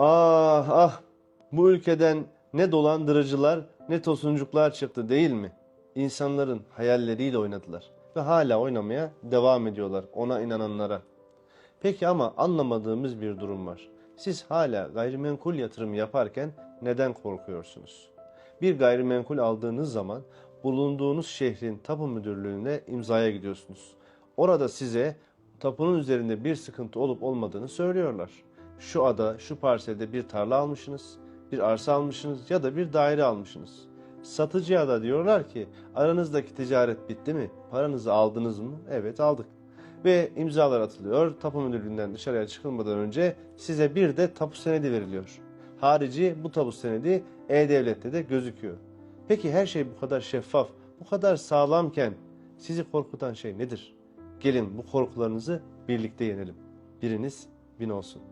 Ah ah bu ülkeden ne dolandırıcılar ne tosuncuklar çıktı değil mi? İnsanların hayalleriyle oynadılar ve hala oynamaya devam ediyorlar ona inananlara. Peki ama anlamadığımız bir durum var. Siz hala gayrimenkul yatırım yaparken neden korkuyorsunuz? Bir gayrimenkul aldığınız zaman bulunduğunuz şehrin tapu müdürlüğüne imzaya gidiyorsunuz. Orada size tapunun üzerinde bir sıkıntı olup olmadığını söylüyorlar. Şu ada, şu parselde bir tarla almışsınız, bir arsa almışsınız ya da bir daire almışsınız. Satıcıya da diyorlar ki aranızdaki ticaret bitti mi? Paranızı aldınız mı? Evet aldık. Ve imzalar atılıyor. Tapu müdürlüğünden dışarıya çıkılmadan önce size bir de tapu senedi veriliyor. Harici bu tapu senedi E-Devlet'te de gözüküyor. Peki her şey bu kadar şeffaf, bu kadar sağlamken sizi korkutan şey nedir? Gelin bu korkularınızı birlikte yenelim. Biriniz bin olsun.